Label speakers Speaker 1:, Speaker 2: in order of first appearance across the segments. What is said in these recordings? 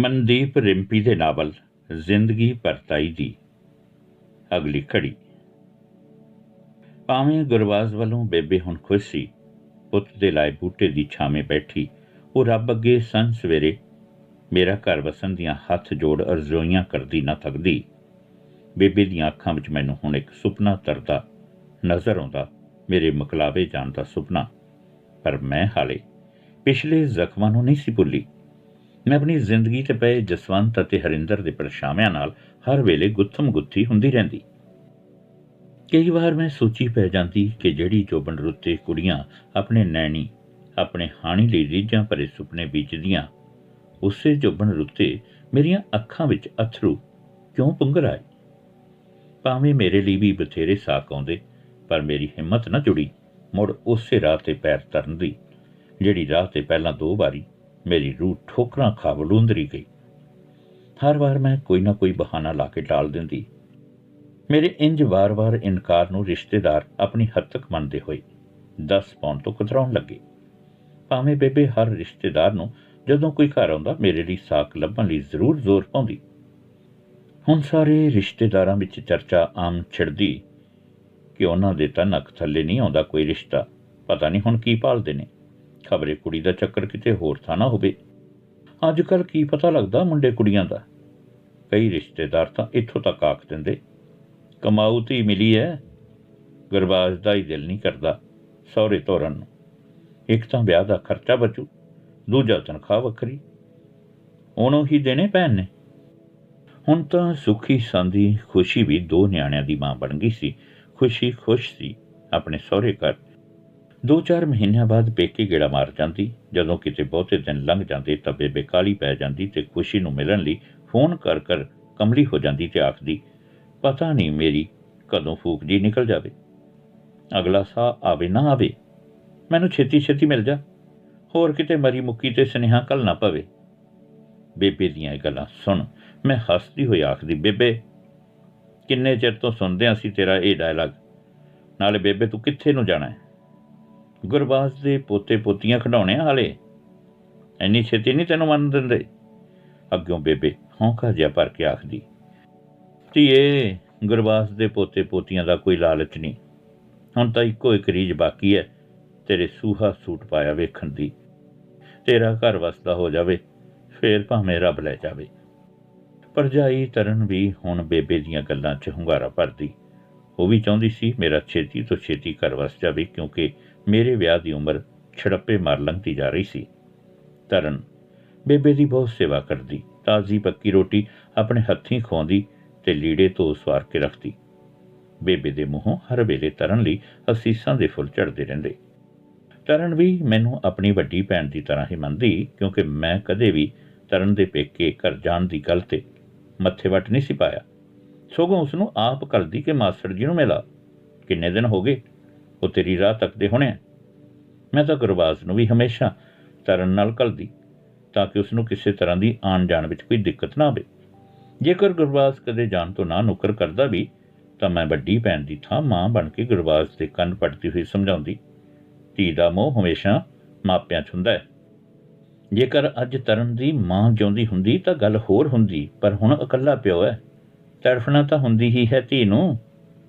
Speaker 1: ਮਨਦੀਪ ਰਿੰਪੀ ਦੇ ਨਾਵਲ, ਜ਼ਿੰਦਗੀ ਪਰਤਾਈ ਦੀ। ਅਗਲੀ ਖੜੀ ਭਾਵੇਂ ਗੁਰਵਾਜ਼ ਵੱਲੋਂ ਬੇਬੇ ਹੁਣ ਖੁਸ਼ ਸੀ, ਪੁੱਤ ਦੇ ਲਾਏ ਬੂਟੇ ਦੀ ਛਾਵੇਂ ਬੈਠੀ, ਉਹ ਰੱਬ ਅੱਗੇ ਸੰਨ ਸਵੇਰੇ, ਮੇਰਾ ਘਰ ਵਸਣ ਦੀਆਂ ਹੱਥ ਜੋੜ ਅਰਜ਼ੋਈਆਂ ਕਰਦੀ ਨਾ ਥੱਕਦੀ। ਬੇਬੇ ਦੀਆਂ ਅੱਖਾਂ ਵਿੱਚ ਮੈਨੂੰ ਹੁਣ ਇੱਕ ਸੁਪਨਾ ਤਰਦਾ, ਨਜ਼ਰ ਆਉਂਦਾ, ਮੇਰੇ ਮਕਲਾਵੇ ਜਾਣ ਦਾ ਸੁਪਨਾ। ਪਰ ਮੈਂ ਹਾਲੇ ਪਿਛਲੇ ਜ਼ਖਮਾਂ ਨੂੰ ਨਹੀਂ ਸੀ ਭੁੱਲੀ। ਮੈਂ ਆਪਣੀ ਜ਼ਿੰਦਗੀ ਤੇ ਪਏ ਜਸਵੰਤ ਅਤੇ ਹਰਿੰਦਰ ਦੇ ਪਰਛਾਵਿਆਂ ਨਾਲ ਹਰ ਵੇਲੇ ਗੁੱਥਮ ਗੁੱਥੀ ਹੁੰਦੀ ਰਹਿੰਦੀ। ਕਈ ਵਾਰ ਮੈਂ ਸੋਚੀ ਪੈ ਜਾਂਦੀ ਕਿ ਜਿਹੜੀ ਜੋਬਨ ਰੁੱਤੇ ਕੁੜੀਆਂ ਆਪਣੇ ਨੈਣੀ, ਆਪਣੇ ਹਾਣੀ ਲਈ ਰੀਝਾਂ ਭਰੇ ਸੁਪਨੇ ਬੀਜਦੀਆਂ, ਉਸੇ ਜੋਬਨ ਰੁੱਤੇ ਮੇਰੀਆਂ ਅੱਖਾਂ ਵਿੱਚ ਅਥਰੂ ਕਿਉਂ ਪੁੰਗਰ ਆਏ? ਭਾਵੇਂ ਮੇਰੇ ਲਈ ਵੀ ਬਥੇਰੇ ਸਾਕ ਆਉਂਦੇ, ਪਰ ਮੇਰੀ ਹਿੰਮਤ ਨਾ ਜੁੜੀ, ਮੁੜ ਉਸੇ ਰਾਹ ਤੇ ਪੈਰ ਧਰਨ ਦੀ, ਜਿਹੜੀ ਰਾਹ ਤੇ ਪਹਿਲਾਂ ਦੋ ਵਾਰੀ ਮੇਰੀ ਰੂਹ ਠੋਕਰਾਂ ਖਾ ਵਲੂੰਦਰੀ ਗਈ। ਹਰ ਵਾਰ ਮੈਂ ਕੋਈ ਨਾ ਕੋਈ ਬਹਾਨਾ ਲਾ ਕੇ ਟਾਲ ਦਿੰਦੀ। ਮੇਰੇ ਇੰਜ ਵਾਰ-ਵਾਰ ਇਨਕਾਰ ਨੂੰ ਰਿਸ਼ਤੇਦਾਰ ਆਪਣੀ ਹੱਦ ਤੱਕ ਮੰਨਦੇ ਹੋਏ 10 ਪਾਉਣ ਤੋਂ ਕਤਰਾਉਣ ਲੱਗੇ। ਭਾਵੇਂ ਬੇਬੇ ਹਰ ਰਿਸ਼ਤੇਦਾਰ ਨੂੰ ਜਦੋਂ ਕੋਈ ਘਰ ਆਉਂਦਾ ਮੇਰੇ ਲਈ ਸਾਕ ਲੱਭਣ ਲਈ ਜ਼ਰੂਰ ਜ਼ੋਰ ਪਾਉਂਦੀ। ਹੁਣ ਸਾਰੇ ਰਿਸ਼ਤੇਦਾਰਾਂ ਵਿੱਚ ਚਰਚਾ ਆਮ ਛਿੜਦੀ ਕਿ ਉਹਨਾਂ ਦੇ ਤਾਂ ਨੱਕ ਥੱਲੇ ਨਹੀਂ ਆਉਂਦਾ ਕੋਈ ਰਿਸ਼ਤਾ। ਪਤਾ ਨਹੀਂ ਹੁਣ ਕੀ ਪਾਲਦੇ ਨੇ। ਖਬਰੇ ਕੁੜੀ ਦਾ ਚੱਕਰ ਕਿਤੇ ਹੋਰ ਥਾਂ ਨਾ ਹੋਵੇ। ਅੱਜ ਕੱਲ ਕੀ ਪਤਾ ਲੱਗਦਾ ਮੁੰਡੇ ਕੁੜੀਆਂ ਦਾ? ਕਈ ਰਿਸ਼ਤੇਦਾਰ ਤਾਂ ਇੱਥੋਂ ਤੱਕ ਆਖ ਦਿੰਦੇ, ਕਮਾਊ ਧੀ ਮਿਲੀ ਹੈ ਗਰਬਾਜ ਦਾ ਹੀ ਦਿਲ ਨਹੀਂ ਕਰਦਾ ਸਹੁਰੇ ਤੋਰਨ ਨੂੰ। ਇੱਕ ਤਾਂ ਵਿਆਹ ਦਾ ਖਰਚਾ ਬਚੂ, ਦੂਜਾ ਤਨਖਾਹ ਵੱਖਰੀ। ਉਹਨੂੰ ਹੀ ਦੇਣੇ ਪੈਣ ਨੇ। ਹੁਣ ਤਾਂ ਸੁਖੀ ਸੰਦੀ ਖੁਸ਼ੀ ਵੀ ਦੋ ਨਿਆਣਿਆਂ ਦੀ ਮਾਂ ਬਣ ਗਈ ਸੀ। ਖੁਸ਼ੀ ਖੁਸ਼ ਸੀ ਆਪਣੇ ਸਹੁਰੇ ਘਰ। ਦੋ ਚਾਰ ਮਹੀਨਿਆਂ ਬਾਅਦ ਪੇਕੇ ਗੇੜਾ ਮਾਰ ਜਾਂਦੀ। ਜਦੋਂ ਕਿਤੇ ਬਹੁਤੇ ਦਿਨ ਲੰਘ ਜਾਂਦੇ ਤਾਂ ਬੇਬੇ ਕਾਲੀ ਪੈ ਜਾਂਦੀ ਤੇ ਖੁਸ਼ੀ ਨੂੰ ਮਿਲਣ ਲਈ ਫੋਨ ਕਰ ਕਰ ਕਮਲੀ ਹੋ ਜਾਂਦੀ ਤੇ ਆਖਦੀ, ਪਤਾ ਨਹੀਂ ਮੇਰੀ ਕਦੋਂ ਫੂਕ ਜੀ ਨਿਕਲ ਜਾਵੇ। ਅਗਲਾ ਸਾਹ ਆਵੇ ਨਾ ਆਵੇ। ਮੈਨੂੰ ਛੇਤੀ ਛੇਤੀ ਮਿਲ ਜਾ। ਹੋਰ ਕਿਤੇ ਮਰੀ ਮੁੱਕੀ ਤੇ ਸੁਨੇਹਾ ਕੱਲ ਨਾ ਪਵੇ ਬੇਬੇ ਦੀਆਂ ਇਹ ਗੱਲਾਂ ਸੁਣ ਮੈਂ ਹੱਸਦੀ ਹੋਈ ਆਖਦੀ, ਬੇਬੇ, ਕਿੰਨੇ ਚਿਰ ਤੋਂ ਸੁਣਦੇ ਆਂ ਅਸੀਂ ਤੇਰਾ ਇਹ ਡਾਇਲੌਗ ਨਾਲੇ ਬੇਬੇ ਤੂੰ ਕਿੱਥੇ ਨੂੰ ਜਾਣਾ ਹੈ? ਗੁਰਬਾਜ਼ ਦੇ ਪੋਤੇ ਪੋਤੀਆਂ ਖਡਾਉਣੇ ਆ ਹਾਲੇ ਇੰਨੀ ਛੇਤੀ ਨਹੀਂ ਤੈਨੂੰ ਮੰਨ ਦਿੰਦੇ? ਅੱਗੋਂ ਬੇਬੇ ਹੌਂਕਾ ਜਿਹਾ ਭਰ ਕੇ ਆਖਦੀ, ਧੀਏ, ਗੁਰਬਾਸ ਦੇ ਪੋਤੇ ਪੋਤੀਆਂ ਦਾ ਕੋਈ ਲਾਲਚ ਨਹੀਂ। ਹੁਣ ਤਾਂ ਇੱਕੋ ਇੱਕ ਰੀਜ ਬਾਕੀ ਹੈ ਤੇਰੇ ਸੂਹਾ ਸੂਟ ਪਾਇਆ ਵੇਖਣ ਦੀ। ਤੇਰਾ ਘਰ ਵਸਦਾ ਹੋ ਜਾਵੇ, ਫੇਰ ਭਾਵੇਂ ਰੱਬ ਲੈ ਜਾਵੇ। ਪਰਜਾਈ ਤਰਨ ਵੀ ਹੁਣ ਬੇਬੇ ਦੀਆਂ ਗੱਲਾਂ 'ਚ ਹੁੰਗਾਰਾ ਭਰਦੀ। ਉਹ ਵੀ ਚਾਹੁੰਦੀ ਸੀ, ਮੇਰਾ ਛੇਤੀ ਤੋਂ ਛੇਤੀ ਘਰ ਵਸ ਜਾਵੇ, ਕਿਉਂਕਿ ਮੇਰੇ ਵਿਆਹ ਦੀ ਉਮਰ ਛੜੱਪੇ ਮਾਰ ਲੰਘਦੀ ਜਾ ਰਹੀ ਸੀ। ਤਰਨ ਬੇਬੇ ਦੀ ਬਹੁਤ ਸੇਵਾ ਕਰਦੀ, ਤਾਜ਼ੀ ਪੱਕੀ ਰੋਟੀ ਆਪਣੇ ਹੱਥੀਂ ਖਵਾਉਂਦੀ ਤੇ ਲੀੜੇ ਤੋਂ ਸਵਾਰ ਕੇ ਰੱਖਦੀ। ਬੇਬੇ ਦੇ ਮੂੰਹੋਂ ਹਰ ਵੇਲੇ ਤਰਨ ਲਈ ਅਸੀਸਾਂ ਦੇ ਫੁੱਲ ਝੜਦੇ ਰਹਿੰਦੇ। ਤਰਨ ਵੀ ਮੈਨੂੰ ਆਪਣੀ ਵੱਡੀ ਭੈਣ ਦੀ ਤਰ੍ਹਾਂ ਹੀ ਮੰਨਦੀ, ਕਿਉਂਕਿ ਮੈਂ ਕਦੇ ਵੀ ਤਰਨ ਦੇ ਪੇਕੇ ਘਰ ਜਾਣ ਦੀ ਗੱਲ ਤੇ ਮੱਥੇ ਵੱਟ ਨਹੀਂ ਸੀ ਪਾਇਆ। ਸਗੋਂ ਉਸ ਨੂੰ ਆਪ ਕਰਦੀ ਕਿ ਮਾਸਟਰ ਜੀ ਨੂੰ ਮਿਲਾ। ਕਿੰਨੇ ਦਿਨ ਹੋ ਗਏ? ਉਹ ਤੇਰੀ ਰਾਹ ਤੱਕਦੇ ਹੋਣੇ ਮੈਂ ਤਾਂ ਗੁਰਬਾਜ਼ ਨੂੰ ਵੀ ਹਮੇਸ਼ਾ ਤਰਨ ਨਾਲ ਕਲਦੀ ਤਾਂ ਕਿ ਉਸ ਨੂੰ ਕਿਸੇ ਤਰ੍ਹਾਂ ਦੀ ਆਣ ਜਾਣ ਵਿੱਚ ਕੋਈ ਦਿੱਕਤ ਨਾ ਆਵੇ। ਜੇਕਰ ਗੁਰਬਾਜ਼ ਕਦੇ ਜਾਣ ਤੋਂ ਨਾ ਨੁਕਰ ਕਰਦਾ ਵੀ, ਤਾਂ ਮੈਂ ਵੱਡੀ ਭੈਣ ਦੀ ਥਾਂ ਮਾਂ ਬਣ ਕੇ ਗੁਰਬਾਜ਼ ਦੇ ਕੰਨ ਪੜਦੀ ਹੋਈ ਸਮਝਾਉਂਦੀ, ਧੀ ਦਾ ਮੋਹ ਹਮੇਸ਼ਾ ਮਾਪਿਆਂ 'ਚ ਹੁੰਦਾ ਹੈ। ਜੇਕਰ ਅੱਜ ਤਰਨ ਦੀ ਮਾਂ ਜਿਉਂਦੀ ਹੁੰਦੀ ਤਾਂ ਗੱਲ ਹੋਰ ਹੁੰਦੀ, ਪਰ ਹੁਣ ਇਕੱਲਾ ਪਿਓ ਹੈ, ਤੜਫਣਾ ਤਾਂ ਹੁੰਦੀ ਹੀ ਹੈ ਧੀ ਨੂੰ।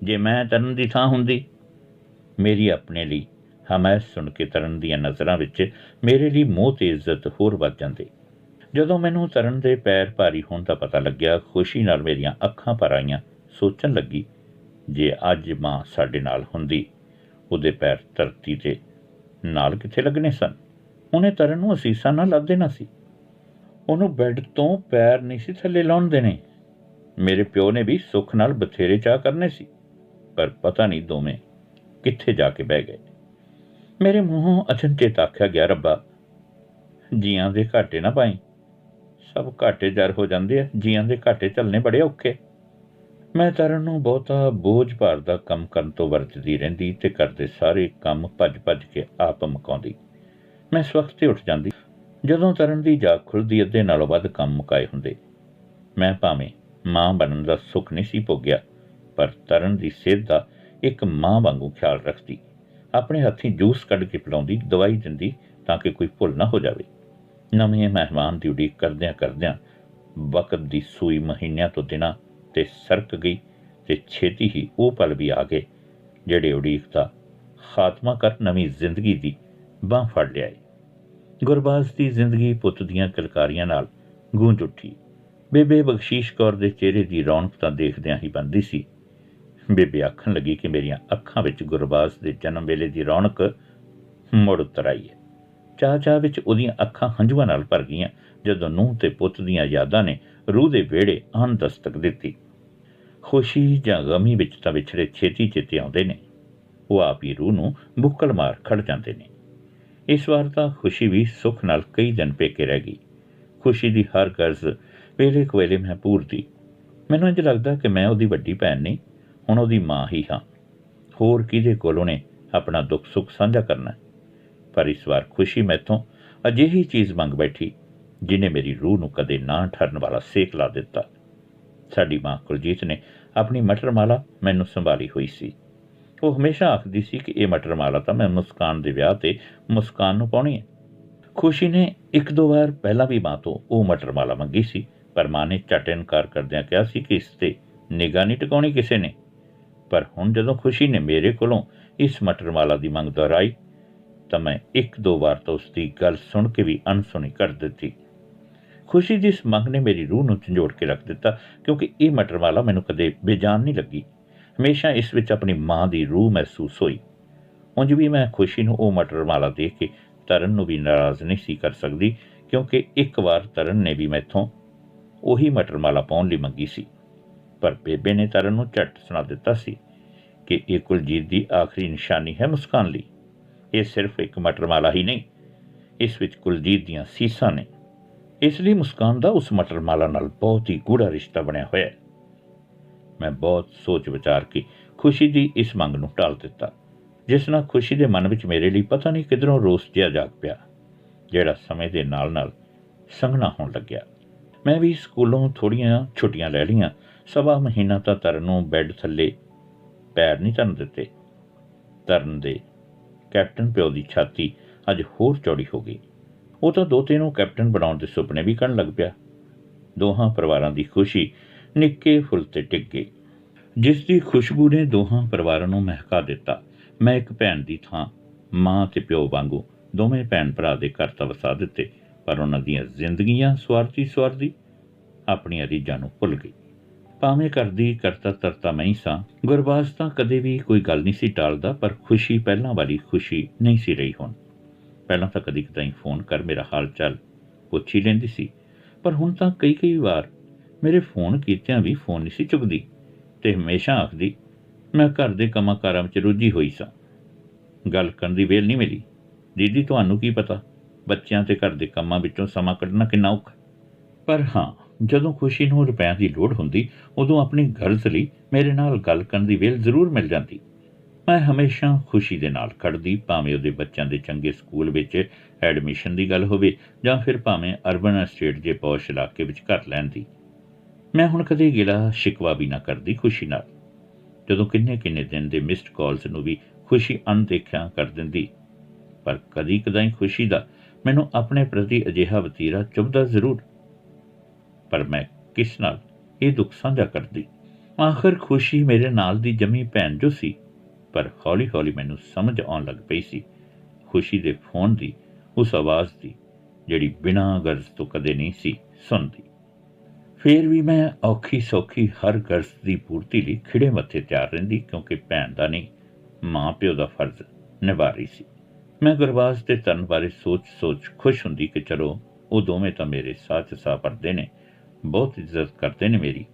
Speaker 1: ਜੇ ਮੈਂ ਤਰਨ ਦੀ ਥਾਂ ਹੁੰਦੀ ਮੇਰੀ ਆਪਣੇ ਲਈ। ਹਮੈਸ ਸੁਣ ਕੇ ਤਰਨ ਦੀਆਂ ਨਜ਼ਰਾਂ ਵਿੱਚ ਮੇਰੇ ਲਈ ਮੋਹ ਤੇ ਇੱਜ਼ਤ ਹੋਰ ਵੱਧ ਜਾਂਦੀ। ਜਦੋਂ ਮੈਨੂੰ ਤਰਨ ਦੇ ਪੈਰ ਭਾਰੀ ਹੋਣ ਦਾ ਪਤਾ ਲੱਗਿਆ, ਖੁਸ਼ੀ ਨਾਲ ਮੇਰੀਆਂ ਅੱਖਾਂ ਭਰ ਆਈਆਂ। ਸੋਚਣ ਲੱਗੀ, ਜੇ ਅੱਜ ਮਾਂ ਸਾਡੇ ਨਾਲ ਹੁੰਦੀ, ਉਹਦੇ ਪੈਰ ਧਰਤੀ ਤੇ ਨਾਲ ਕਿੱਥੇ ਲੱਗਣੇ ਸਨ? ਉਹਨੇ ਤਰਨ ਨੂੰ ਅਸੀਸਾਂ ਨਾਲ ਲੱਭ ਦੇਣਾ ਸੀ। ਉਹਨੂੰ ਬੈੱਡ ਤੋਂ ਪੈਰ ਨਹੀਂ ਸੀ ਥੱਲੇ ਲਾਉਣ ਦੇਣੇ। ਮੇਰੇ ਪਿਓ ਨੇ ਵੀ ਸੁੱਖ ਨਾਲ ਬਥੇਰੇ ਚਾਹ ਕਰਨੇ ਸੀ, ਪਰ ਪਤਾ ਨਹੀਂ ਦੋਵੇਂ ਕਿੱਥੇ ਜਾ ਕੇ ਬਹਿ ਗਏ। ਮੇਰੇ ਮੂੰਹੋਂ ਅਚਨਚੇਤ ਆਖਿਆ ਗਿਆ, ਰੱਬਾ, ਜੀਆਂ ਦੇ ਘਾਟੇ ਨਾ ਪਾਈ। ਸਭ ਘਾਟੇ ਜਰ ਹੋ ਜਾਂਦੇ ਆ, ਜੀਆਂ ਦੇ ਘਾਟੇ ਚੱਲਨੇ ਬੜੇ ਔਖੇ। ਮੈਂ ਤਰਨ ਨੂੰ ਬਹੁਤਾ ਬੋਝ ਭਾਰ ਦਾ ਕੰਮ ਕਰਨ ਤੋਂ ਵਰਜਦੀ ਰਹਿੰਦੀ ਤੇ ਕਰਦੇ ਸਾਰੇ ਕੰਮ ਭੱਜ-ਭੱਜ ਕੇ ਆਪ ਮੁਕਾਉਂਦੀ। ਮੈਂ ਸਵਖਤ ਤੇ ਉੱਠ ਜਾਂਦੀ। ਜਦੋਂ ਤਰਨ ਦੀ ਜਾਗ ਖੁੱਲਦੀ, ਅੱਧੇ ਨਾਲੋਂ ਵੱਧ ਕੰਮ ਮੁਕਾਏ ਹੁੰਦੇ। ਮੈਂ ਭਾਵੇਂ ਮਾਂ ਬਣਨ ਦਾ ਸੁੱਖ ਨਹੀਂ ਸੀ ਭੋਗਿਆ, ਪਰ ਤਰਨ ਦੀ ਸਿਹਤ ਦਾ ਇੱਕ ਮਾਂ ਵਾਂਗੂ ਖਿਆਲ ਰੱਖਦੀ, ਆਪਣੇ ਹੱਥੀਂ ਜੂਸ ਕੱਢ ਕੇ ਪਿਲਾਉਂਦੀ, ਦਵਾਈ ਦਿੰਦੀ ਤਾਂ ਕਿ ਕੋਈ ਭੁੱਲ ਨਾ ਹੋ ਜਾਵੇ। ਨਵੇਂ ਮਹਿਮਾਨ ਦੀ ਉਡੀਕ ਕਰਦਿਆਂ ਕਰਦਿਆਂ ਵਕਤ ਦੀ ਸੂਈ ਮਹੀਨਿਆਂ ਤੋਂ ਦਿਨਾਂ ਤੇ ਸਰਕ ਗਈ ਤੇ ਛੇਤੀ ਹੀ ਉਹ ਪਲ ਵੀ ਆ ਗਏ, ਜਿਹੜੇ ਉਡੀਕ ਦਾ ਖਾਤਮਾ ਕਰ ਨਵੀਂ ਜ਼ਿੰਦਗੀ ਦੀ ਬਾਹ ਫੜ ਲਿਆਏ। ਗੁਰਬਾਜ਼ ਦੀ ਜ਼ਿੰਦਗੀ ਪੁੱਤ ਦੀਆਂ ਕਲਕਾਰੀਆਂ ਨਾਲ ਗੂੰਜ ਉੱਠੀ। ਬੇਬੇ ਬਖਸ਼ੀਸ਼ ਕੌਰ ਦੇ ਚਿਹਰੇ ਦੀ ਰੌਣਕ ਤਾਂ ਦੇਖਦਿਆਂ ਹੀ ਬੰਦੀ ਸੀ ਬੇਬੇ ਆਖਣ ਲੱਗੀ ਕਿ ਮੇਰੀਆਂ ਅੱਖਾਂ ਵਿੱਚ ਗੁਰਬਾਸ ਦੇ ਜਨਮ ਵੇਲੇ ਦੀ ਰੌਣਕ ਮੁੜ ਉਤਰ ਆਈ ਹੈ। ਚਾਹ ਚਾਹ ਵਿੱਚ ਉਹਦੀਆਂ ਅੱਖਾਂ ਹੰਝੂਆਂ ਨਾਲ ਭਰ ਗਈਆਂ, ਜਦੋਂ ਨੂੰਹ ਤੇ ਪੁੱਤ ਦੀਆਂ ਯਾਦਾਂ ਨੇ ਰੂਹ ਦੇ ਵਿਹੜੇ ਆਨ ਦਸਤਕ ਦਿੱਤੀ। ਖੁਸ਼ੀ ਜਾਂ ਗਮੀ ਵਿੱਚ ਤਾਂ ਵਿਛੜੇ ਛੇਤੀ ਚੇਤੇ ਆਉਂਦੇ ਨੇ। ਉਹ ਆਪ ਹੀ ਰੂਹ ਨੂੰ ਬੁੱਕਲ ਮਾਰ ਖੜ ਜਾਂਦੇ ਨੇ। ਇਸ ਵਾਰ ਤਾਂ ਖੁਸ਼ੀ ਵੀ ਸੁੱਖ ਨਾਲ ਕਈ ਦਿਨ ਪੇਕੇ ਰਹਿ ਗਈ। ਖੁਸ਼ੀ ਦੀ ਹਰ ਕਰਜ਼ ਵੇਲੇ ਕੁਵੇਲੇ ਮੈਂ ਪੂਰਤੀ ਮੈਨੂੰ ਇੰਜ ਲੱਗਦਾ ਕਿ ਮੈਂ ਉਹਦੀ ਵੱਡੀ ਭੈਣ ਨਹੀਂ। ਹੁਣ ਉਹਦੀ ਮਾਂ ਹੀ ਹਾਂ। ਹੋਰ ਕਿਹਦੇ ਕੋਲ ਉਹਨੇ ਆਪਣਾ ਦੁੱਖ ਸੁੱਖ ਸਾਂਝਾ ਕਰਨਾ ਪਰ ਇਸ ਵਾਰ ਖੁਸ਼ੀ ਮੈਥੋਂ ਅਜਿਹੀ ਚੀਜ਼ ਮੰਗ ਬੈਠੀ, ਜਿਨੇ ਮੇਰੀ ਰੂਹ ਨੂੰ ਕਦੇ ਨਾ ਠਰਨ ਵਾਲਾ ਸੇਕ ਲਾ ਦਿੱਤਾ। ਸਾਡੀ ਮਾਂ ਕੁਲਜੀਤ ਨੇ ਆਪਣੀ ਮਟਰ ਮਾਲਾ ਮੈਨੂੰ ਸੰਭਾਲੀ ਹੋਈ ਸੀ। ਉਹ ਹਮੇਸ਼ਾ ਆਖਦੀ ਸੀ ਕਿ ਇਹ ਮਟਰ ਮਾਲਾ ਤਾਂ ਮੈਂ ਮੁਸਕਾਨ ਦੇ ਵਿਆਹ ਤੇ ਮੁਸਕਾਨ ਨੂੰ ਪਾਉਣੀ ਹੈ। ਖੁਸ਼ੀ ਨੇ ਇੱਕ ਦੋ ਵਾਰ ਪਹਿਲਾਂ ਵੀ ਮਾਂ ਤੋਂ ਉਹ ਮਟਰ ਮਾਲਾ ਮੰਗੀ ਸੀ, ਪਰ ਮਾਂ ਨੇ ਝਟ ਇਨਕਾਰ ਕਰਦਿਆਂ ਕਿਹਾ ਸੀ ਕਿ ਇਸ ਤੇ ਨਿਗਾਹ ਨਹੀਂ ਟਿਕਾਉਣੀ ਕਿਸੇ ਨੇ। ਪਰ ਹੁਣ ਜਦੋਂ ਖੁਸ਼ੀ ਨੇ ਮੇਰੇ ਕੋਲੋਂ ਇਸ ਮਟਰਮਾਲਾ ਦੀ ਮੰਗ ਦੁਹਰਾਈ, ਤਾਂ ਮੈਂ ਇੱਕ ਦੋ ਵਾਰ ਤਾਂ ਉਸ ਦੀ ਗੱਲ ਸੁਣ ਕੇ ਵੀ ਅਣਸੁਣੀ ਕਰ ਦਿੱਤੀ। ਖੁਸ਼ੀ ਦੀ ਇਸ ਮੰਗ ਨੇ ਮੇਰੀ ਰੂਹ ਨੂੰ ਝੰਜੋੜ ਕੇ ਰੱਖ ਦਿੱਤਾ, ਕਿਉਂਕਿ ਇਹ ਮਟਰਮਾਲਾ ਮੈਨੂੰ ਕਦੇ ਬੇਜਾਨ ਨਹੀਂ ਲੱਗੀ। ਹਮੇਸ਼ਾ ਇਸ ਵਿੱਚ ਆਪਣੀ ਮਾਂ ਦੀ ਰੂਹ ਮਹਿਸੂਸ ਹੋਈ। ਉਂਝ ਵੀ ਮੈਂ ਖੁਸ਼ੀ ਨੂੰ ਉਹ ਮਟਰਮਾਲਾ ਦੇਖ ਕੇ ਤਰਨ ਨੂੰ ਵੀ ਨਾਰਾਜ਼ ਨਹੀਂ ਸੀ ਕਰ ਸਕਦੀ, ਕਿਉਂਕਿ ਇੱਕ ਵਾਰ ਤਰਨ ਨੇ ਵੀ ਮੈਥੋਂ ਉਹੀ ਮਟਰਮਾਲਾ ਪਾਉਣ ਲਈ ਮੰਗੀ ਸੀ। ਪਰ ਬੇਬੇ ਨੇ ਤਰਨ ਨੂੰ ਝਟ ਸੁਣਾ ਦਿੱਤਾ ਸੀ ਕਿ ਇਹ ਕੁਲਜੀਤ ਦੀ ਆਖਰੀ ਨਿਸ਼ਾਨੀ ਹੈ ਮੁਸਕਾਨ ਲਈ। ਇਹ ਸਿਰਫ ਇੱਕ ਮਟਰਮਾਲਾ ਹੀ ਨਹੀਂ, ਇਸ ਵਿੱਚ ਕੁਲਜੀਤ ਦੀਆਂ ਸੀਸਾਂ ਨੇ। ਇਸ ਲਈ ਮੁਸਕਾਨ ਦਾ ਉਸ ਮਟਰਮਾਲਾ ਨਾਲ ਬਹੁਤ ਹੀ ਗੂੜਾ ਰਿਸ਼ਤਾ ਬਣਿਆ ਹੋਇਆ ਹੈ। ਮੈਂ ਬਹੁਤ ਸੋਚ ਵਿਚਾਰ ਕੇ ਖੁਸ਼ੀ ਦੀ ਇਸ ਮੰਗ ਨੂੰ ਟਾਲ ਦਿੱਤਾ, ਜਿਸ ਨਾਲ ਖੁਸ਼ੀ ਦੇ ਮਨ ਵਿੱਚ ਮੇਰੇ ਲਈ ਪਤਾ ਨਹੀਂ ਕਿਧਰੋਂ ਰੋਸ ਜਿਹਾ ਜਾਗ ਪਿਆ, ਜਿਹੜਾ ਸਮੇਂ ਦੇ ਨਾਲ-ਨਾਲ ਸੰਘਣਾ ਹੋਣ ਲੱਗਿਆ। ਮੈਂ ਵੀ ਸਕੂਲੋਂ ਥੋੜੀਆਂ ਛੁੱਟੀਆਂ ਲੈ ਲਈਆਂ ਸਵਾ ਮਹੀਨਾ ਤਾਂ ਤਰਨ ਨੂੰ ਬੈੱਡ ਥੱਲੇ ਪੈਰ ਨਹੀਂ ਧਰਨ ਦਿੱਤੇ। ਤਰਨ ਦੇ ਕੈਪਟਨ ਪਿਓ ਦੀ ਛਾਤੀ ਅੱਜ ਹੋਰ ਚੌੜੀ ਹੋ ਗਈ। ਉਹ ਤਾਂ ਦੋਤੇ ਨੂੰ ਕੈਪਟਨ ਬਣਾਉਣ ਦੇ ਸੁਪਨੇ ਵੀ ਕਰਨ ਲੱਗ ਪਿਆ। ਦੋਹਾਂ ਪਰਿਵਾਰਾਂ ਦੀ ਖੁਸ਼ੀ ਨਿੱਕੇ ਫੁੱਲ ਤੇ ਟਿਕ ਗਈ। ਜਿਸ ਦੀ ਖੁਸ਼ਬੂ ਨੇ ਦੋਹਾਂ ਪਰਿਵਾਰਾਂ ਨੂੰ ਮਹਿਕਾ ਦਿੱਤਾ, ਮੈਂ ਇੱਕ ਭੈਣ ਦੀ ਥਾਂ, ਮਾਂ ਤੇ ਪਿਓ ਵਾਂਗੂ ਦੋਵੇਂ ਭੈਣ ਭਰਾ ਦੇ ਘਰ ਤਾਂ ਵਸਾ ਦਿੱਤੇ, ਪਰ ਉਹਨਾਂ ਦੀਆਂ ਜ਼ਿੰਦਗੀਆਂ ਸਵਾਰਥੀ ਸਵਾਰਦੀ ਆਪਣੀਆਂ ਰੀਝਾਂ ਨੂੰ ਭੁੱਲ ਗਈ। ਭਾਵੇਂ ਕਰਦੀ ਕਰਤਾ ਤਰਤਾ ਮੈਂ ਹੀ ਸਾਂ, ਗੁਰਬਾਜ਼ ਤਾਂ ਕਦੇ ਵੀ ਕੋਈ ਗੱਲ ਨਹੀਂ ਸੀ ਟਾਲਦਾ, ਪਰ ਖੁਸ਼ੀ ਪਹਿਲਾਂ ਵਾਲੀ ਖੁਸ਼ੀ ਨਹੀਂ ਸੀ ਰਹੀ ਹੁਣ। ਪਹਿਲਾਂ ਤਾਂ ਕਦੀ ਕਦਾਈ ਫੋਨ ਕਰ ਮੇਰਾ ਹਾਲ ਚਾਲ ਪੁੱਛ ਹੀ ਲੈਂਦੀ ਸੀ, ਪਰ ਹੁਣ ਤਾਂ ਕਈ ਕਈ ਵਾਰ ਮੇਰੇ ਫੋਨ ਕੀਤਿਆਂ ਵੀ ਫੋਨ ਨਹੀਂ ਸੀ ਚੁੱਕਦੀ ਤੇ ਹਮੇਸ਼ਾ ਆਖਦੀ, ਮੈਂ ਘਰ ਦੇ ਕੰਮਾਂ ਕਾਰਾਂ ਵਿੱਚ ਰੁੱਝੀ ਹੋਈ ਸਾਂ। ਗੱਲ ਕਰਨ ਦੀ ਵੇਲ ਨਹੀਂ ਮਿਲੀ। ਦੀਦੀ, ਤੁਹਾਨੂੰ ਕੀ ਪਤਾ? ਬੱਚਿਆਂ ਤੇ ਘਰ ਦੇ ਕੰਮਾਂ ਵਿੱਚੋਂ ਸਮਾਂ ਕੱਢਣਾ ਕਿੰਨਾ ਔਖਾ ਪਰ ਹਾਂ ਜਦੋਂ ਖੁਸ਼ੀ ਨੂੰ ਰੁਪਿਆਂ ਦੀ ਲੋੜ ਹੁੰਦੀ, ਉਦੋਂ ਆਪਣੀ ਗਰਜ਼ ਲਈ ਮੇਰੇ ਨਾਲ ਗੱਲ ਕਰਨ ਦੀ ਵੇਲ ਜ਼ਰੂਰ ਮਿਲ ਜਾਂਦੀ। ਮੈਂ ਹਮੇਸ਼ਾ ਖੁਸ਼ੀ ਦੇ ਨਾਲ ਖੜਦੀ ਭਾਵੇਂ ਉਹਦੇ ਬੱਚਿਆਂ ਦੇ ਚੰਗੇ ਸਕੂਲ ਵਿੱਚ ਐਡਮਿਸ਼ਨ ਦੀ ਗੱਲ ਹੋਵੇ ਜਾਂ ਫਿਰ ਭਾਵੇਂ ਅਰਬਨ ਸਟੇਟ ਦੇ ਪੌਸ਼ ਇਲਾਕੇ ਵਿੱਚ ਘਰ ਲੈਣ ਦੀ। ਮੈਂ ਹੁਣ ਕਦੇ ਗਿਲਾ ਸ਼ਿਕਵਾ ਵੀ ਨਾ ਕਰਦੀ ਖੁਸ਼ੀ ਨਾਲ। ਜਦੋਂ ਕਿੰਨੇ ਕਿੰਨੇ ਦਿਨ ਦੇ ਮਿਸਡ ਕਾਲਸ ਨੂੰ ਵੀ ਖੁਸ਼ੀ ਅਣਦੇਖਿਆ ਕਰ ਦਿੰਦੀ। ਪਰ ਕਦੀ ਕਦਾਈ ਖੁਸ਼ੀ ਦਾ ਮੈਨੂੰ ਆਪਣੇ ਪ੍ਰਤੀ ਅਜਿਹਾ ਵਤੀਰਾ ਚੁਭਦਾ ਜ਼ਰੂਰ। ਪਰ ਮੈਂ ਕਿਸ ਨਾਲ? ਇਹ ਦੁੱਖ ਸਾਂਝਾ ਕਰਦੀ। ਆਖਰ ਖੁਸ਼ੀ ਮੇਰੇ ਨਾਲ ਦੀ ਜਮੀ ਭੈਣ ਜੋ ਸੀ। ਪਰ ਹੌਲੀ-ਹੌਲੀ ਮੈਨੂੰ ਸਮਝ ਆਉਣ ਲੱਗ ਪਈ ਸੀ। ਖੁਸ਼ੀ ਦੇ ਫੋਨ ਦੀ, ਉਸ ਆਵਾਜ਼ ਦੀ, ਜਿਹੜੀ ਬਿਨਾਂ ਗਰਜ਼ ਤੋਂ ਕਦੇ ਨਹੀਂ ਸੀ ਸੁਣਦੀ। ਫੇਰ ਵੀ ਮੈਂ ਔਖੀ ਸੌਖੀ ਹਰ ਗਰਜ਼ ਦੀ ਪੂਰਤੀ ਲਈ ਖਿੜੇ ਮੱਥੇ ਤਿਆਰ ਰਹਿੰਦੀ ਕਿਉਂਕਿ ਭੈਣ ਦਾ ਨਹੀਂ ਮਾਂ ਪਿਓ ਦਾ ਫਰਜ਼ ਨਿਭਾ ਰਹੀ ਸੀ। ਮੈਂ ਗੁਰਬਾਜ਼ ਤੇ ਤਰਨ ਬਾਰੇ ਸੋਚ-ਸੋਚ ਖੁਸ਼ ਹੁੰਦੀ ਕਿ ਚਲੋ, ਉਹ ਦੋਵੇਂ ਤਾਂ ਮੇਰੇ ਸਾਥ ਸਾਹ ਪਰਦੇ ਨੇ। ਬਹੁਤ ਇੱਜ਼ਤ ਕਰਦੇ ਨੇ ਮੇਰੀ।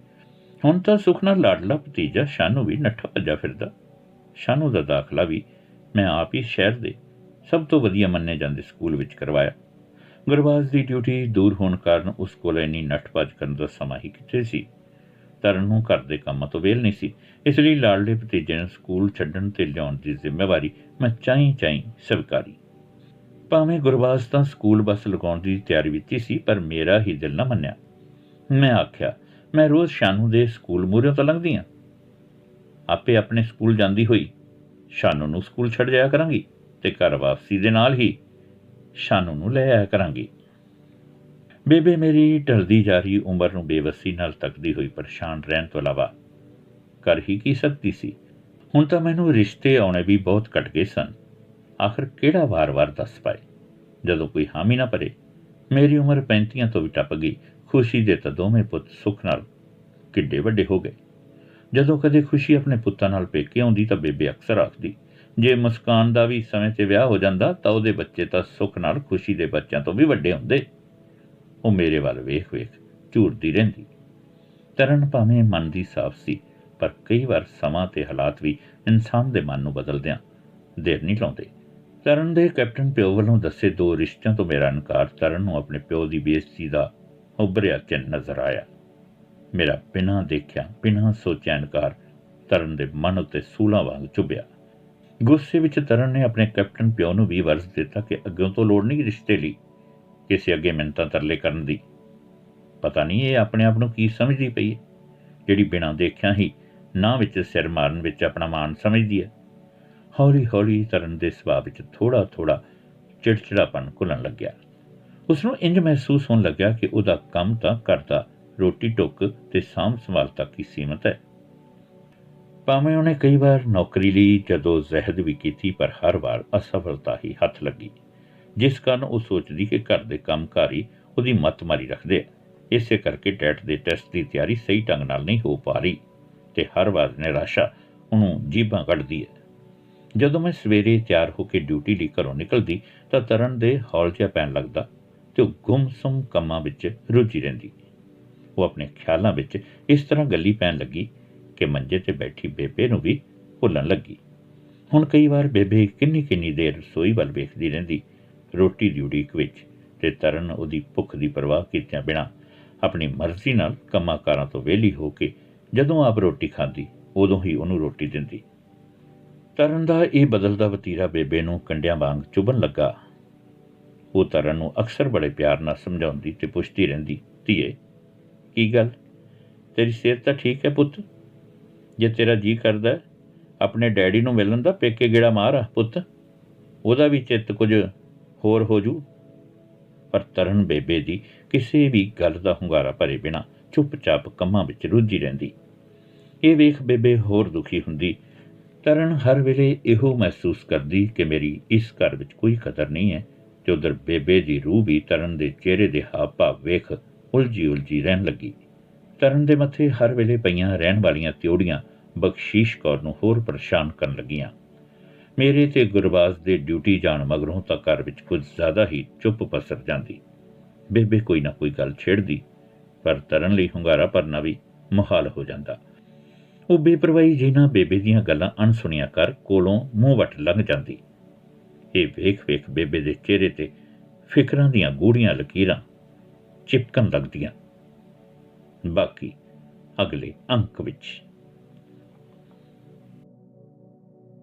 Speaker 1: ਹੁਣ ਤਾਂ ਸੁਖ ਨਾਲ ਲਾਡਲਾ ਭਤੀਜਾ ਸ਼ਾਨੂ ਵੀ ਨੱਠਾ ਭੱਜਾ ਫਿਰਦਾ। ਸ਼ਾਨੂ ਦਾ ਦਾਖਲਾ ਵੀ ਮੈਂ ਆਪ ਹੀ ਸ਼ਹਿਰ ਦੇ ਸਭ ਤੋਂ ਵਧੀਆ ਮੰਨੇ ਜਾਂਦੇ ਸਕੂਲ ਵਿੱਚ ਕਰਵਾਇਆ। ਗੁਰਬਾਜ਼ ਦੀ ਡਿਊਟੀ ਦੂਰ ਹੋਣ ਕਾਰਨ ਉਸ ਕੋਲ ਇੰਨੀ ਨੱਠ-ਭੱਜ ਕਰਨ ਦਾ ਸਮਾਂ ਹੀ ਕਿੱਥੇ ਸੀ? ਤਰਨ ਨੂੰ ਘਰ ਦੇ ਕੰਮਾਂ ਤੋਂ ਵੇਲ ਨਹੀਂ ਸੀ। ਇਸ ਲਈ ਲਾਡਲੇ ਭਤੀਜੇ ਨੂੰ ਸਕੂਲ ਛੱਡਣ ਤੇ ਲਿਆਉਣ ਦੀ ਜ਼ਿੰਮੇਵਾਰੀ ਮੈਂ ਚਾਹੀਂ ਚਾਹੀਂ ਸਵੀਕਾਰੀ। ਭਾਵੇਂ ਗੁਰਬਾਜ਼ ਤਾਂ ਸਕੂਲ ਬੱਸ ਲਗਾਉਣ ਦੀ ਤਿਆਰੀ ਵਿੱਚ ਸੀ, ਪਰ ਮੇਰਾ ਹੀ ਦਿਲ ਨਾ ਮੰਨਿਆ। ਮੈਂ ਆਖਿਆ, ਮੈਂ ਰੋਜ਼ ਸ਼ਾਨੂ ਦੇ ਸਕੂਲ ਮੂਹਰਿਓਂ ਤਾਂ ਲੰਘਦੀ ਹਾਂ ਆਪੇ ਆਪਣੇ ਸਕੂਲ ਜਾਂਦੀ ਹੋਈ, ਸ਼ਾਨੂ ਨੂੰ ਸਕੂਲ ਛੱਡ ਜਾਇਆ ਕਰਾਂਗੀ ਤੇ ਘਰ ਵਾਪਸੀ ਦੇ ਨਾਲ ਹੀ ਸ਼ਾਨੂ ਨੂੰ ਲੈ ਆਇਆ ਕਰਾਂਗੀ। ਬੇਬੇ ਮੇਰੀ ਢਲਦੀ ਜਾ ਰਹੀ ਉਮਰ ਨੂੰ ਬੇਵਸੀ ਨਾਲ ਤੱਕਦੀ ਹੋਈ ਪਰੇਸ਼ਾਨ ਰਹਿਣ ਤੋਂ ਇਲਾਵਾ ਕਰ ਹੀ ਕੀ ਸਕਦੀ ਸੀ? ਹੁਣ ਤਾਂ ਮੈਨੂੰ ਰਿਸ਼ਤੇ ਆਉਣੇ ਵੀ ਬਹੁਤ ਘਟ ਗਏ ਸਨ। ਆਖਰ ਕਿਹੜਾ ਵਾਰ-ਵਾਰ ਦੱਸ ਪਾਏ? ਜਦੋਂ ਕੋਈ ਹਾਮੀ ਨਾ ਭਰੇ, ਮੇਰੀ ਉਮਰ 35 ਤੋਂ ਵੀ ਟੱਪ ਗਈ ਖੁਸ਼ੀ ਦੇ ਤਾਂ ਦੋਵੇਂ ਪੁੱਤ ਸੁੱਖ ਨਾਲ ਕਿੱਡੇ ਵੱਡੇ ਹੋ ਗਏ। ਜਦੋਂ ਕਦੇ ਖੁਸ਼ੀ ਆਪਣੇ ਪੁੱਤਾਂ ਨਾਲ ਪੇਕੇ ਆਉਂਦੀ ਤਾਂ ਬੇਬੇ ਅਕਸਰ ਆਖਦੀ, ਜੇ ਮੁਸਕਾਨ ਦਾ ਵੀ ਸਮੇਂ ਤੇ ਵਿਆਹ ਹੋ ਜਾਂਦਾ ਤਾਂ ਉਹਦੇ ਬੱਚੇ ਤਾਂ ਸੁੱਖ ਨਾਲ ਖੁਸ਼ੀ ਦੇ ਬੱਚਿਆਂ ਤੋਂ ਵੀ ਵੱਡੇ ਹੁੰਦੇ। ਉਹ ਮੇਰੇ ਵੱਲ ਵੇਖ-ਵੇਖ ਝੂਰਦੀ ਰਹਿੰਦੀ। ਤਰਨ ਭਾਵੇਂ ਮਨ ਦੀ ਸਾਫ਼ ਸੀ, ਪਰ ਕਈ ਵਾਰ ਸਮਾਂ ਤੇ ਹਾਲਾਤ ਵੀ ਇਨਸਾਨ ਦੇ ਮਨ ਨੂੰ ਬਦਲਦਿਆਂ ਦੇਰ ਨਹੀਂ ਲਾਉਂਦੇ। ਤਰਨ ਦੇ ਕੈਪਟਨ ਪਿਓ ਵੱਲੋਂ ਦੱਸੇ ਦੋ ਰਿਸ਼ਤਿਆਂ ਤੋਂ ਮੇਰਾ ਇਨਕਾਰ ਤਰਨ ਨੂੰ ਆਪਣੇ ਪਿਓ ਦੀ ਬੇਇੱਜ਼ਤੀ ਦਾ ਉਭਰਿਆ ਚਿੰਨ ਨਜ਼ਰ ਆਇਆ। ਮੇਰਾ ਬਿਨਾਂ ਦੇਖਿਆ, ਬਿਨਾਂ ਸੋਚਿਆ ਇਨਕਾਰ ਤਰਨ ਦੇ ਮਨ ਉੱਤੇ ਸੂਲਾਂ ਵਾਂਗ ਚੁਭਿਆ। ਗੁੱਸੇ ਵਿੱਚ ਤਰਨ ਨੇ ਆਪਣੇ ਕੈਪਟਨ ਪਿਓ ਨੂੰ ਵੀ ਵਰਜ਼ ਦਿੱਤਾ ਕਿ ਅੱਗੋਂ ਤੋਂ ਲੋੜ ਨਹੀਂ ਰਿਸ਼ਤੇ ਲਈ ਕਿਸੇ ਅੱਗੇ ਮਿੰਤਾਂ ਤਰਲੇ ਕਰਨ ਦੀ। ਪਤਾ ਨਹੀਂ ਇਹ ਆਪਣੇ ਆਪ ਨੂੰ ਕੀ ਸਮਝਦੀ ਪਈ ਹੈ, ਜਿਹੜੀ ਬਿਨਾਂ ਦੇਖਿਆ ਹੀ ਨਾ ਵਿੱਚ ਸਿਰ ਮਾਰਨ ਵਿੱਚ ਆਪਣਾ ਮਾਨ ਸਮਝਦੀ ਹੈ। ਹੌਲੀ ਹੌਲੀ ਤਰਨ ਦੇ ਸੁਭਾਅ ਵਿੱਚ ਥੋੜਾ ਥੋੜਾ ਚਿੜਚਿੜਾਪਨ ਘੁਲਣ ਲੱਗਿਆ। ਉਸ ਨੂੰ ਇੰਜ ਮਹਿਸੂਸ ਹੋਣ ਲੱਗਿਆ ਕਿ ਉਹਦਾ ਕੰਮ ਤਾਂ ਕਰਦਾ ਰੋਟੀ, ਟੁੱਕ ਤੇ ਸਾਂਭ ਸੰਭਾਲ ਤੱਕ ਹੀ ਸੀਮਤ ਹੈ। ਭਾਵੇਂ ਉਹਨੇ ਕਈ ਵਾਰ ਨੌਕਰੀ ਲਈ ਜਦੋਂ ਜ਼ਹਿਦ ਵੀ ਕੀਤੀ, ਪਰ ਹਰ ਵਾਰ ਅਸਫਲਤਾ ਹੀ ਹੱਥ ਲੱਗੀ। ਜਿਸ ਕਾਰਨ ਉਹ ਸੋਚਦੀ ਕਿ ਘਰ ਦੇ ਕੰਮਕਾਰੀ ਉਹਦੀ ਮੱਤ ਮਾਰੀ ਰੱਖਦੇ ਆ। ਇਸੇ ਕਰਕੇ ਟੈਟ ਦੇ ਟੈਸਟ ਦੀ ਤਿਆਰੀ ਸਹੀ ਢੰਗ ਨਾਲ ਨਹੀਂ ਹੋ ਪਾ ਰਹੀ ਤੇ ਹਰ ਵਾਰ ਨਿਰਾਸ਼ਾ ਉਹਨੂੰ ਜੀਬਾਂ ਕੱਢਦੀ ਹੈ। ਜਦੋਂ ਮੈਂ ਸਵੇਰੇ ਤਿਆਰ ਹੋ ਕੇ ਡਿਊਟੀ ਲਈ ਘਰੋਂ ਨਿਕਲਦੀ, ਤਾਂ ਤਰਨ ਦੇ ਹੌਲ ਜਿਹਾ ਪੈਣ ਲੱਗਦਾ। ਤੇ ਉਹ ਗੁੰਮਸਮ ਕੰਮਾਂ ਵਿੱਚ ਰੁੱਝੀ ਰਹਿੰਦੀ। ਉਹ ਆਪਣੇ ਖਿਆਲਾਂ ਵਿੱਚ ਇਸ ਤਰ੍ਹਾਂ ਗੱਲੀ ਪੈਣ ਲੱਗੀ ਕਿ ਮੰਜੇ ਤੇ ਬੈਠੀ ਬੇਬੇ ਨੂੰ ਵੀ ਭੁੱਲਣ ਲੱਗੀ। ਹੁਣ ਕਈ ਵਾਰ ਬੇਬੇ ਕਿੰਨੀ ਕਿੰਨੀ ਦੇਰ ਰਸੋਈ ਵੱਲ ਵੇਖਦੀ ਰਹਿੰਦੀ, ਰੋਟੀ ਦੀ ਉਡੀਕ ਵਿੱਚ ਤੇ ਤਰਨ ਉਹਦੀ ਭੁੱਖ ਦੀ ਪਰਵਾਹ ਕੀਤਿਆਂ ਬਿਨਾ ਆਪਣੀ ਮਰਜ਼ੀ ਨਾਲ ਕੰਮਾਂ ਕਾਰਾਂ ਤੋਂ ਵਿਹਲੀ ਹੋ ਕੇ ਜਦੋਂ ਆਪ ਰੋਟੀ ਖਾਂਦੀ, ਉਦੋਂ ਹੀ ਉਹਨੂੰ ਰੋਟੀ ਦਿੰਦੀ। ਤਰਨ ਦਾ ਇਹ ਬਦਲਦਾ ਵਤੀਰਾ ਬੇਬੇ ਨੂੰ ਕੰਡਿਆਂ ਵਾਂਗ ਚੁਭਣ ਲੱਗਾ। ਉਹ ਤਰਨ ਨੂੰ ਅਕਸਰ ਬੜੇ ਪਿਆਰ ਨਾਲ ਸਮਝਾਉਂਦੀ ਤੇ ਪੁੱਛਦੀ ਰਹਿੰਦੀ, ਧੀਏ, ਕੀ ਗੱਲ? ਤੇਰੀ ਸਿਹਤ ਤਾਂ ਠੀਕ ਹੈ ਪੁੱਤ? ਜੇ ਤੇਰਾ ਜੀ ਕਰਦਾ, ਆਪਣੇ ਡੈਡੀ ਨੂੰ ਮਿਲਣ ਦਾ ਪੇਕੇ ਗੇੜਾ ਮਾਰ ਆ, ਪੁੱਤ। ਉਹਦਾ ਵੀ ਚਿੱਤ ਕੁਝ ਹੋਰ ਹੋ ਜੂ? ਪਰ ਤਰਨ ਬੇਬੇ ਦੀ ਕਿਸੇ ਵੀ ਗੱਲ ਦਾ ਹੁੰਗਾਰਾ ਭਰੇ ਬਿਨਾ ਚੁੱਪਚਾਪ ਕੰਮਾਂ ਵਿੱਚ ਰੁੱਝੀ ਰਹਿੰਦੀ। ਇਹ ਵੇਖ ਬੇਬੇ ਹੋਰ ਦੁਖੀ ਹੁੰਦੀ। ਤਰਨ ਹਰ ਵੇਲੇ ਇਹੋ ਮਹਿਸੂਸ ਕਰਦੀ ਕਿ ਮੇਰੀ ਇਸ ਘਰ ਵਿੱਚ ਕੋਈ ਕਦਰ ਨਹੀਂ ਹੈ। ਤੇ ਉਧਰ ਬੇਬੇ ਦੀ ਰੂਹ ਵੀ ਤਰਨ ਦੇ ਚਿਹਰੇ ਦੇ ਹਾਵ ਭਾਵ ਵੇਖ ਉਲਝੀ ਉਲਝੀ ਰਹਿਣ ਲੱਗੀ। ਤਰਨ ਦੇ ਮੱਥੇ ਹਰ ਵੇਲੇ ਪਈਆਂ ਰਹਿਣ ਵਾਲੀਆਂ ਤਿਉੜੀਆਂ ਬਖਸ਼ੀਸ਼ ਕੌਰ ਨੂੰ ਹੋਰ ਪਰੇਸ਼ਾਨ ਕਰਨ ਲੱਗੀਆਂ। ਮੇਰੇ ਤੇ ਗੁਰਬਾਜ਼ ਦੇ ਡਿਊਟੀ ਜਾਣ ਮਗਰੋਂ ਤਾਂ ਘਰ ਵਿੱਚ ਕੁਝ ਜ਼ਿਆਦਾ ਹੀ ਚੁੱਪ ਪਸਰ ਜਾਂਦੀ। ਬੇਬੇ ਕੋਈ ਨਾ ਕੋਈ ਗੱਲ ਛੇੜਦੀ, ਪਰ ਤਰਨ ਲਈ ਹੁੰਗਾਰਾ ਭਰਨਾ ਵੀ ਮੁਹਾਲ ਹੋ ਜਾਂਦਾ। ਉਹ ਬੇਪਰਵਾਹੀ ਜਿਹਾ ਬੇਬੇ ਦੀਆਂ ਗੱਲਾਂ ਅਣਸੁਣੀਆਂ ਕਰ ਕੋਲੋਂ ਮੂੰਹ ਵਟ ਲੰਘ ਜਾਂਦੀ। ਇਹ ਵੇਖ ਵੇਖ ਬੇਬੇ ਦੇ ਚਿਹਰੇ ਤੇ ਫਿਕਰਾਂ ਦੀਆਂ ਗੂੜੀਆਂ ਲਕੀਰਾਂ ਚਿਪਕਣ ਲੱਗਦੀਆਂ। ਬਾਕੀ ਅਗਲੇ ਅੰਕ ਵਿੱਚ